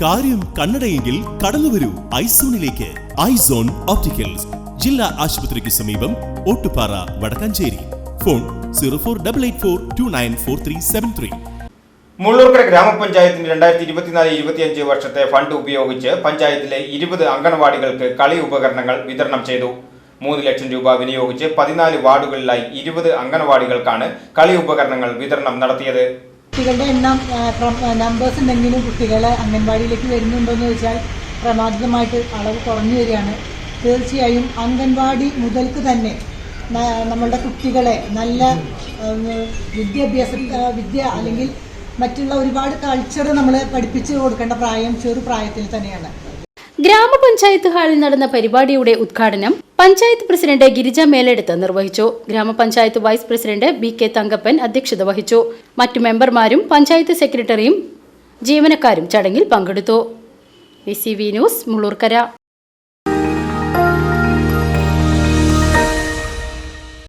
കാര്യം കണ്ണടയെങ്കിൽ കടന്നുവരൂ ഐസോണിലേക്ക്. Eyes on opticals. ജില്ലാ ആശുപത്രിക്ക് സമീപം Ottupara Wadakkanchery. Phone zero four double eight four two nine four three seven three. Mullurkara ഗ്രാമപഞ്ചായത്തിന് രണ്ടായിരത്തി ഇരുപത്തിനാല് ഇരുപത്തിയഞ്ച് വർഷത്തെ ഫണ്ട് ഉപയോഗിച്ച് പഞ്ചായത്തിലെ ഇരുപത് അംഗൻവാടികൾക്ക് കളി ഉപകരണങ്ങൾ വിതരണം ചെയ്തു. മൂന്ന് ലക്ഷം രൂപ വിനിയോഗിച്ച് പതിനാല് വാർഡുകളിലായി ഇരുപത് അംഗൻവാടികൾക്കാണ് കളി ഉപകരണങ്ങൾ വിതരണം നടത്തിയത്. കുട്ടികളുടെ എണ്ണം നമ്പേഴ്സ് ഉണ്ടെങ്കിലും കുട്ടികൾ അംഗൻവാടിയിലേക്ക് വരുന്നുണ്ടോ എന്ന് ചോദിച്ചാൽ പ്രമാദിതമായിട്ട് അളവ് കുറഞ്ഞു വരികയാണ്. തീർച്ചയായും അംഗൻവാടി മുതൽക്ക് തന്നെ നമ്മളുടെ കുട്ടികളെ നല്ല വിദ്യാഭ്യാസ വിദ്യ അല്ലെങ്കിൽ മറ്റുള്ള ഒരുപാട് കൾച്ചർ നമ്മൾ പഠിപ്പിച്ചു കൊടുക്കേണ്ട പ്രായം ചെറു പ്രായത്തിൽ തന്നെയാണ്. ഗ്രാമപഞ്ചായത്ത് ഹാളിൽ നടന്ന പരിപാടിയുടെ ഉദ്ഘാടനം പഞ്ചായത്ത് പ്രസിഡന്റ് ഗിരിജ മേലെടുത്ത് നിർവഹിച്ചു. ഗ്രാമപഞ്ചായത്ത് vice president B K Thankappan അധ്യക്ഷത വഹിച്ചു. മറ്റു മെമ്പർമാരും പഞ്ചായത്ത് സെക്രട്ടറിയും ജീവനക്കാരും ചടങ്ങിൽ പങ്കെടുത്തു. V C V news Mullurkara.